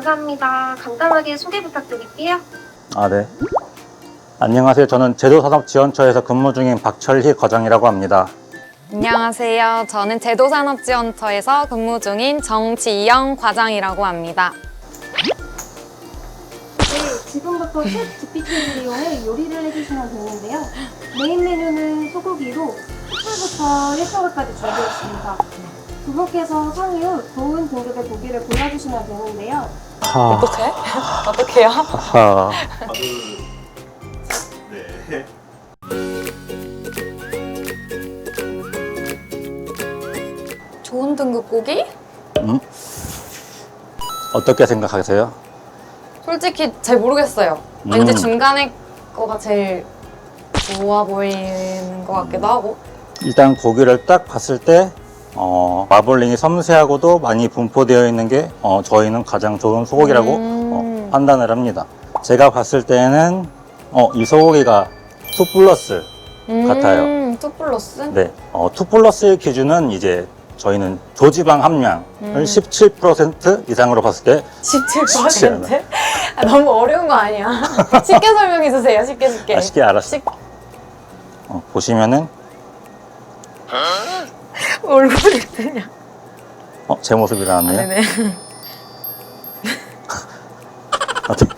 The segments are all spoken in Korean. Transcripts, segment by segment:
감사합니다. 간단하게 소개 부탁드릴게요. 아, 네. 안녕하세요. 저는 제도산업지원처에서 근무 중인 박철희 과장이라고 합니다. 안녕하세요. 저는 제도산업지원처에서 근무 중인 정지영 과장이라고 합니다. 네, 지금부터 챗 GPT를 이용해 요리를 해주시면 되는데요. 메인 메뉴는 소고기로 숯불부터 1등급까지 준비했습니다. 두 분께서 상의 후 좋은 등급의 고기를 골라주시면 되는데요. 하, 어떻게? 어떻게요? 하. 좋은 등급 고기? 어떻게 생각하세요? 솔직히 잘 모르겠어요. 음. 왠지 중간에 거가 제일 좋아 보이는 것 같기도 하고. 일단 고기를 딱 봤을 때 어, 마블링이 섬세하고도 많이 분포되어 있는 게 어, 저희는 가장 좋은 소고기라고 음. 어, 판단을 합니다. 제가 봤을 때는 어, 이 소고기가 2 플러스 같아요. 음, 투 플러스? 네, 어, 2 플러스의 기준은 이제 저희는 조지방 함량을 음. 17% 이상으로 봤을 때 쉽지 17%? 아, 너무 어려운 거 아니야? 쉽게 설명해 주세요. 쉽게 쉽게. 아, 쉽게 알았어. 쉽- 어, 보시면은 얼굴이 그냥. 어, 제 모습이 나왔네요. 네네. 어떻게-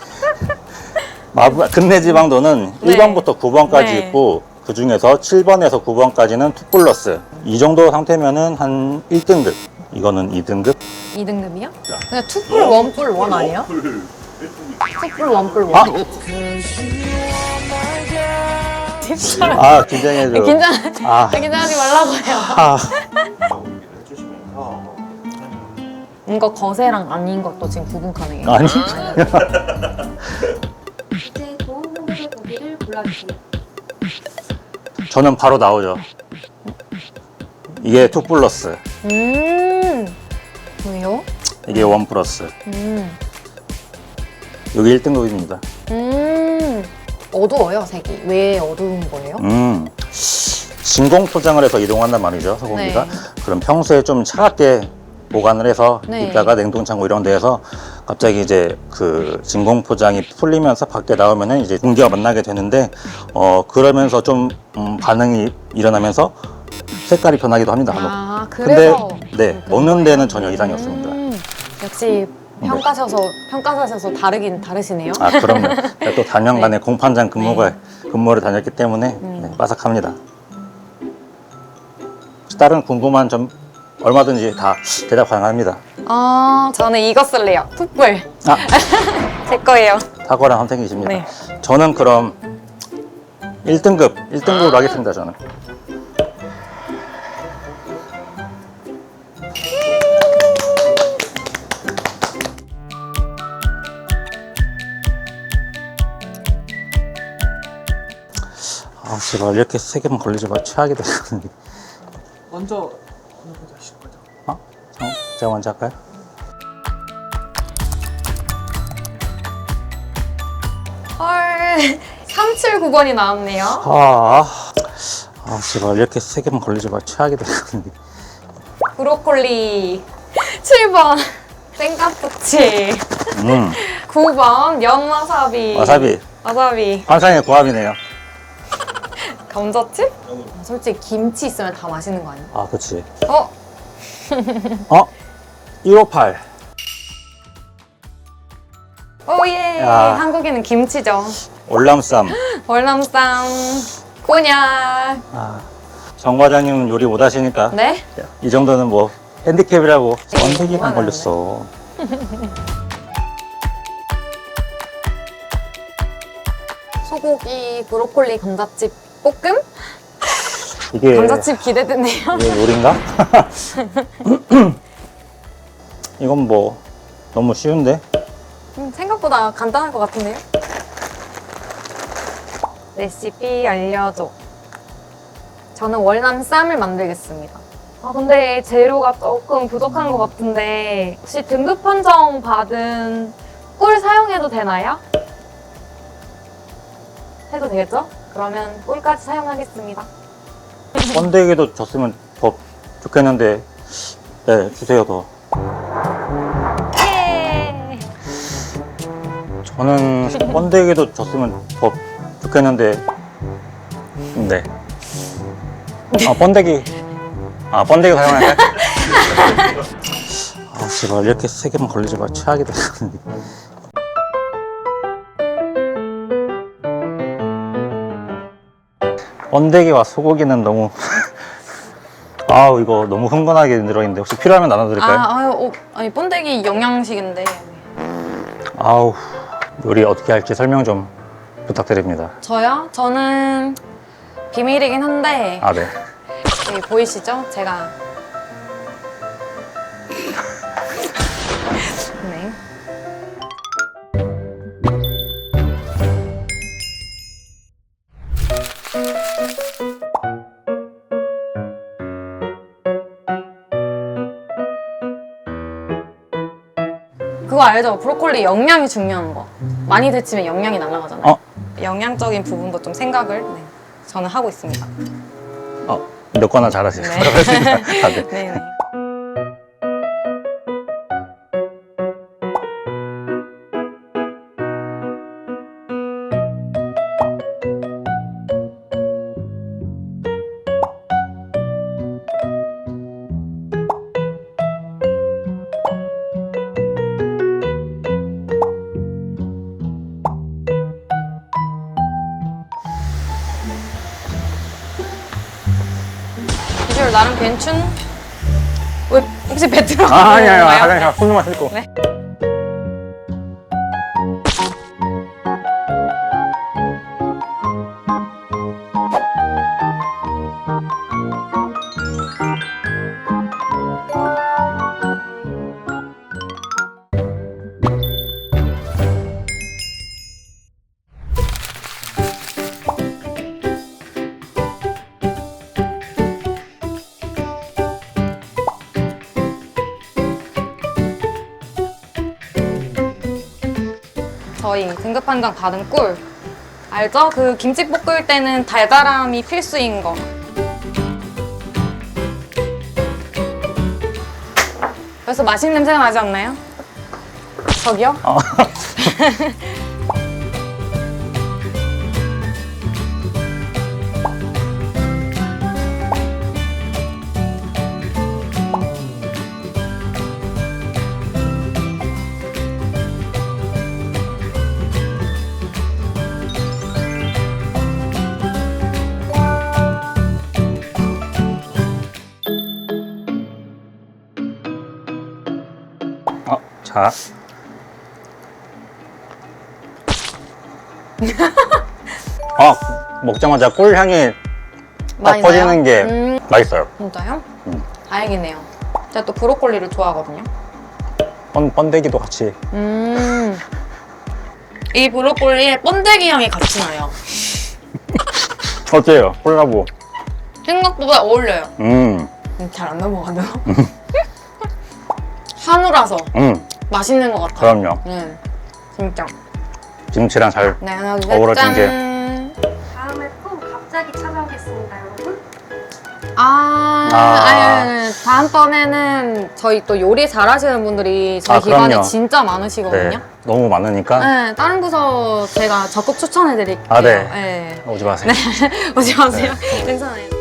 마블 근내 지방도는 네. 1번부터 9번까지 네. 있고 그 중에서 7번에서 9번까지는 2 플러스. 이 정도 상태면은 한 1등급. 이거는 2등급. 2등급이요? 그냥 투뿔 원뿔 원 아니에요? 투뿔 원뿔 원. 아, 진짜. 아 긴장해줘. 긴장, 아, 긴장하지 말라고요. 아, 이거 거세랑 아닌 것도 지금 구분 가능해요. 아니. 이제 좋은 고기를 골라주세요. 저는 바로 나오죠. 이게 2 플러스. 음. 왜요? 이게 1 플러스. 음. 여기 1등급입니다. 음. 어두워요, 색이. 왜 어두운 거예요? 음. 진공 포장을 해서 이동한단 말이죠, 소고기가. 네. 그럼 평소에 좀 차갑게 보관을 해서 네. 있다가 냉동창고 이런 데에서 갑자기 이제 그 진공 포장이 풀리면서 밖에 나오면은 이제 공기와 만나게 되는데 어 그러면서 좀 음, 반응이 일어나면서 색깔이 변하기도 합니다. 아, 근데 그래서. 네 먹는? 데는 전혀 이상이 없습니다. 음. 역시 평가셔서, 평가사셔서 다르긴 다르시네요. 아 그럼요. 제가 또 단연간의 네. 공판장 근무가 근무를 다녔기 때문에 음. 네, 빠삭합니다. 다른 궁금한 점 얼마든지 다 대답 가능합니다. 아, 저는 이거 쓸래요. 풋불. 아 제 거예요. 탁월한 선택이십니다. 네. 저는 그럼 1등급 1등급으로 하겠습니다. 저는. 제발 이렇게 세 개만 걸리지 마. 최악이 되거든요. 먼저 어느 분이 하실 거죠? 어? 어? 제가 먼저 할까요? 헐. 379번이 나왔네요. 아, 아, 제발 이렇게 세 개만 걸리지 마. 최악이 되거든요. 브로콜리. 7번. 생각부치. 음, 9번. 연와사비. 와사비 와사비. 환상의 고함이네요. 감자칩? 솔직히 김치 있으면 다 맛있는 거 아니야? 아, 그렇지. 어? 어? 158. 오예. 야. 한국에는 김치죠. 올람쌈. 월남쌈. 곤약. 아, 정 과장님은 요리 못 하시니까 네? 이 정도는 뭐 핸디캡이라고 에이, 원세기만 그만하네. 걸렸어. 소고기, 브로콜리, 감자칩 볶음? 이게 감자칩 기대되네요. 이게 요리인가? 이건 뭐 너무 쉬운데? 음, 생각보다 간단할 것 같은데요? 레시피 알려줘. 저는 월남 쌈을 만들겠습니다. 아, 근데 재료가 조금 부족한 것 같은데 혹시 등급 판정 받은 꿀 사용해도 되나요? 해도 되겠죠? 그러면 꿀까지 사용하겠습니다. 번데기도 줬으면 더 좋겠는데 네 주세요 더. 예! 저는 번데기도 줬으면 더 좋겠는데 네. 아 번데기 아 번데기 사용할까요? 아 제발 이렇게 세 개만 걸리지 마 최악이다 번데기와 소고기는 너무 아우 이거 너무 흥건하게 들어있는데 혹시 필요하면 나눠드릴까요? 아, 아유, 어, 아니 번데기 영양식인데 아 우 요리 어떻게 할지 설명 좀 부탁드립니다. 저요? 저는 비밀이긴 한데 아 네. 여기 보이시죠? 제가 그거 알죠? 브로콜리 영양이 중요한 거. 많이 데치면 영양이 날아가잖아요. 어? 영양적인 부분도 좀 생각을 네, 저는 하고 있습니다. 어, 몇 거나 잘하세요. 네. 잘하십니다. 아, 네. 네네. 나름 괜춘? 왜 혹시 배 들어가는 아, 아니, 아니, 건가요? 화장실 손님만 싣고. 네. 저희 등급 판정 받은 꿀 알죠? 그 김치 볶을 때는 달달함이 필수인 거. 벌써 맛있는 냄새가 나지 않나요? 저기요? 어. 자. 아, 먹자마자 꿀 향이 딱 많이 퍼지는? 게 음, 맛있어요. 진짜요? 음. 다행이네요. 제가 또 브로콜리를 좋아하거든요. 번, 번데기도 같이. 음. 이 브로콜리에 번데기 향이 같이 나요. 어때요? 콜라보. 생각보다 어울려요. 음, 잘 안 넘어가네요. 한우라서 음, 맛있는 것 같아요. 그럼요. 네, 진짜. 김치랑 잘. 네, 하나, 둘, 어우러진 짠. 게. 다음에 또 갑자기 찾아오겠습니다, 여러분. 아, 아. 아니, 아니, 아니, 다음번에는 저희 또 요리 잘하시는 분들이 저희 아, 기관에 그럼요. 진짜 네. 많으시거든요. 너무 많으니까 네, 다른 부서 제가 적극 추천해 드릴게요. 아, 네. 네. 오지 마세요. 오지 마세요. 네. 괜찮아요.